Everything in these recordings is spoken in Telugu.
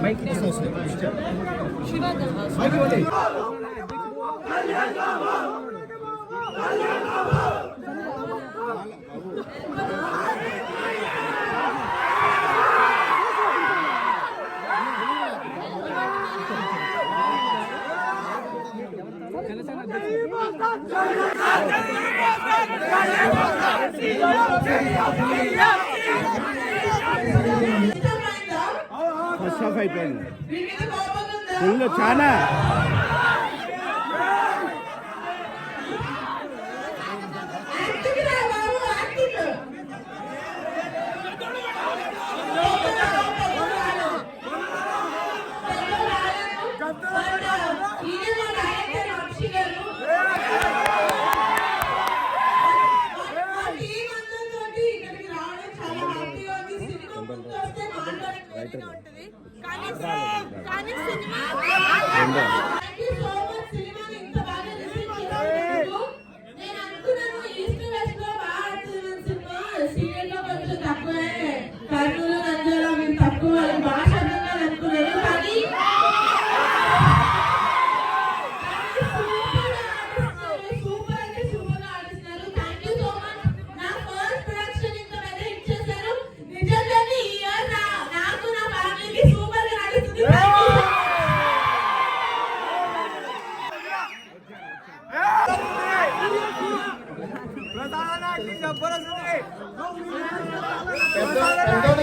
마이크 ఫస్ట్ హాఫ్ అయిపోయింది. ఫుల్ చాలా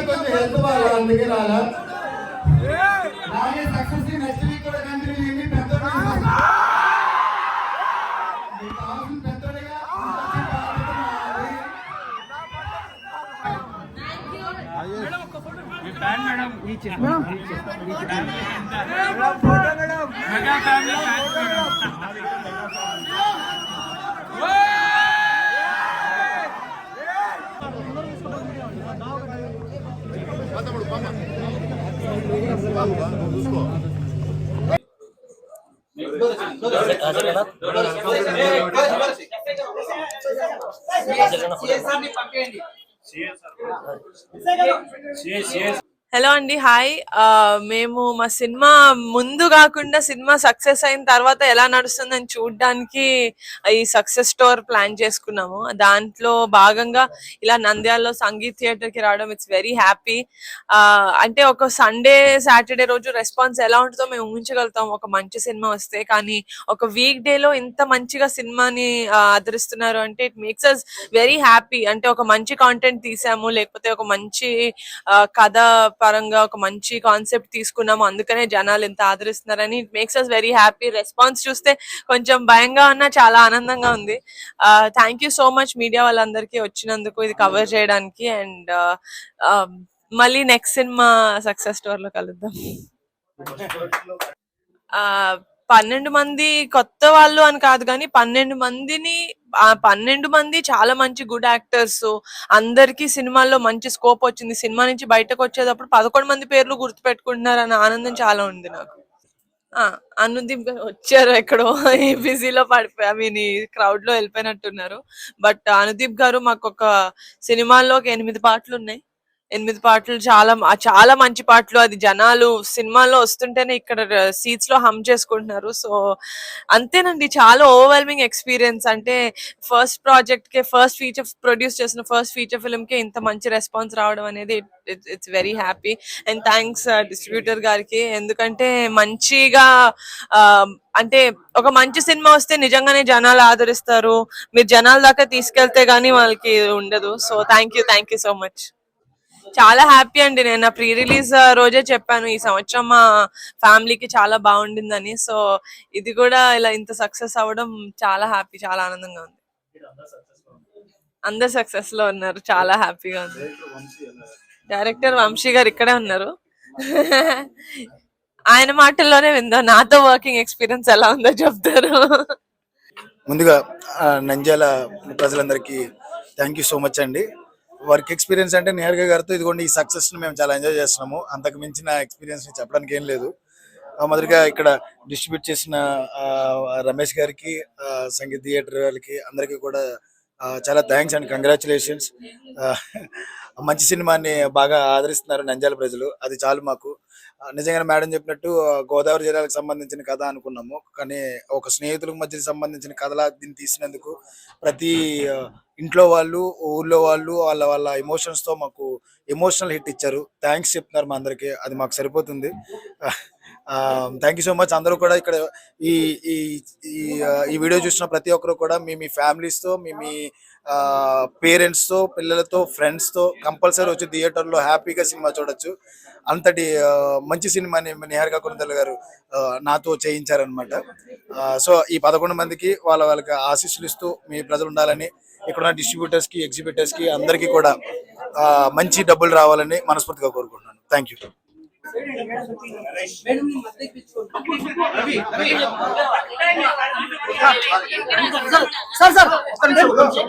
కొంచెం హెల్త్ బాగా అందుకే రాలా అలాగే సక్సెస్ నెక్స్ట్ వీక్ కూడా కంటిన్యూ చేయండి పెద్దోడు మీకు కావాల్సిన పెద్దోడిగా హలో అండి హాయ్. ఆ, మేము మా సినిమా ముందు కాకుండా సినిమా సక్సెస్ అయిన తర్వాత ఎలా నడుస్తుందని చూడడానికి ఈ సక్సెస్ స్టోర్ ప్లాన్ చేసుకున్నాము. దాంట్లో భాగంగా ఇలా నంద్యాలలో సంగీత్ థియేటర్కి రావడం ఇట్స్ వెరీ హ్యాపీ అంటే ఒక సండే సాటర్డే రోజు రెస్పాన్స్ ఎలా ఉంటుందో మేము ఊహించగలుగుతాం. ఒక మంచి సినిమా వస్తే కానీ ఒక వీక్ డే లో ఇంత మంచిగా సినిమాని ఆదరిస్తున్నారు అంటే it makes us very happy అంటే ఒక మంచి కాంటెంట్ తీసాము లేకపోతే ఒక మంచి కథ పరంగా ఒక మంచి కాన్సెప్ట్ తీసుకున్నాము. అందుకనే జనాలు ఇంత ఆదరిస్తున్నారని it makes us very happy response చూస్తే కొంచెం భయంగా ఉన్నా చాలా ఆనందంగా ఉంది. Thank you so much media వాళ్ళందరికీ వచ్చినందుకు ఇది కవర్ చేయడానికి అండ్ మళ్ళీ నెక్స్ట్ సినిమా సక్సెస్ స్టోర్లో కలుద్దాం. ఆ పన్నెండు మంది కొత్త వాళ్ళు అని కాదు కానీ పన్నెండు మందిని ఆ పన్నెండు మంది చాలా మంచి గుడ్ యాక్టర్స్. అందరికీ సినిమాల్లో మంచి స్కోప్ వచ్చింది. సినిమా నుంచి బయటకు వచ్చేటప్పుడు పదకొండు మంది పేర్లు గుర్తు పెట్టుకుంటున్నారు అన్న ఆనందం చాలా ఉంది నాకు. ఆ అనుదీప్ గారు వచ్చారు ఎక్కడో ఈ బిజీలో పడిపోయి ఐ మీన్ ఈ క్రౌడ్లో వెళ్ళిపోయినట్టున్నారు. బట్ అనుదీప్ గారు మాకు ఒక సినిమాల్లో ఒక ఎనిమిది పాటలు ఉన్నాయి ఎనిమిది పాటలు చాలా చాలా మంచి పాటలు. అది జనాలు సినిమాలో వస్తుంటేనే ఇక్కడ సీట్స్లో హమ్ చేసుకుంటున్నారు. సో అంతేనండి. చాలా ఓవర్వెల్మింగ్ ఎక్స్పీరియన్స్ అంటే ఫస్ట్ ప్రాజెక్ట్కి ఫస్ట్ ఫీచర్ ప్రొడ్యూస్ చేసిన ఫస్ట్ ఫీచర్ ఫిల్మ్కి ఇంత మంచి రెస్పాన్స్ రావడం అనేది it's very happy and thanks distributor గారికి. ఎందుకంటే మంచిగా um, అంటే ఒక మంచి సినిమా వస్తే నిజంగానే జనాలు ఆదరిస్తారు. మీరు జనాల దాకా తీసుకెళ్తే గానీ వాళ్ళకి ఉండదు. So thank you thank you so much చాలా హ్యాపీ అండి. నేను నా ప్రీ రిలీజ్ రోజే చెప్పాను ఈ సంవత్సరం మా ఫ్యామిలీకి చాలా బాగుండిందని. సో ఇది కూడా ఇలా ఇంత సక్సెస్ అవ్వడం చాలా హ్యాపీ చాలా ఆనందంగా ఉంది. అందరు సక్సెస్లో ఉన్నారు చాలా హ్యాపీగా ఉంది. డైరెక్టర్ వంశీ గారు ఇక్కడే ఉన్నారు. ఆయన మాటల్లోనే విందా నాతో వర్కింగ్ ఎక్స్పీరియన్స్ ఎలా ఉందో చెప్తారు. ముందుగా నంద్యాల ప్రజలందరికీ థ్యాంక్ యూ సో మచ్ అండి. వర్క్ ఎక్స్పీరియన్స్ అంటే నేరుగా గారితో ఇదిగోండి ఈ సక్సెస్ మేము చాలా ఎంజాయ్ చేస్తున్నాము. అంతకు మించిన ఎక్స్పీరియన్స్ చెప్పడానికి ఏం లేదు. మొదటిగా ఇక్కడ డిస్ట్రిబ్యూట్ చేసిన ఆ, రమేష్ గారికి సంగీత్ థియేటర్ వాళ్ళకి అందరికీ కూడా చాలా థ్యాంక్స్ అండ్ కంగ్రాచులేషన్స్ మంచి సినిమాని బాగా ఆదరిస్తున్నారు నంద్యాల ప్రజలు. అది చాలు మాకు. నిజంగా నిజంగానే మేడం చెప్పినట్టు గోదావరి జిల్లాలకు సంబంధించిన కథ అనుకున్నాము. కానీ ఒక స్నేహితులకు మధ్య సంబంధించిన కథలా దీన్ని తీసినందుకు ప్రతి ఇంట్లో వాళ్ళు ఊర్లో వాళ్ళు వాళ్ళ వాళ్ళ ఎమోషన్స్తో మాకు ఎమోషనల్ హిట్ ఇచ్చారు. థ్యాంక్స్ చెప్తున్నారు మా అందరికి. అది మాకు సరిపోతుంది. థ్యాంక్ యూ సో మచ్ అందరూ కూడా ఇక్కడ ఈ ఈ ఈ వీడియో చూసిన ప్రతి ఒక్కరు కూడా మీ మీ ఫ్యామిలీస్తో తో మీ మీ పేరెంట్స్తో పిల్లలతో ఫ్రెండ్స్తో కంపల్సరీ వచ్చి థియేటర్లో హ్యాపీగా సినిమా చూడొచ్చు. అంతటి మంచి సినిమాని నిహారిక కొనుదల గారు నాతో చేయించారనమాట సో ఈ పదకొండు మందికి వాళ్ళ వాళ్ళకి ఆశీస్సులు ఇస్తూ మీ ప్రజలు ఉండాలని ఇక్కడ డిస్ట్రిబ్యూటర్స్కి ఎగ్జిబిటర్స్కి అందరికీ కూడా మంచి డబ్బులు రావాలని మనస్ఫూర్తిగా కోరుకుంటున్నాను. థ్యాంక్ యూ సార్ సార్ ఒక్క నిమిషం, ఒక్క నిమిషం.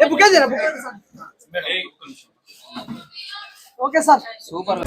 ఏ బుక్ చేయరా బుక్ ఓకే సార్ సూపర్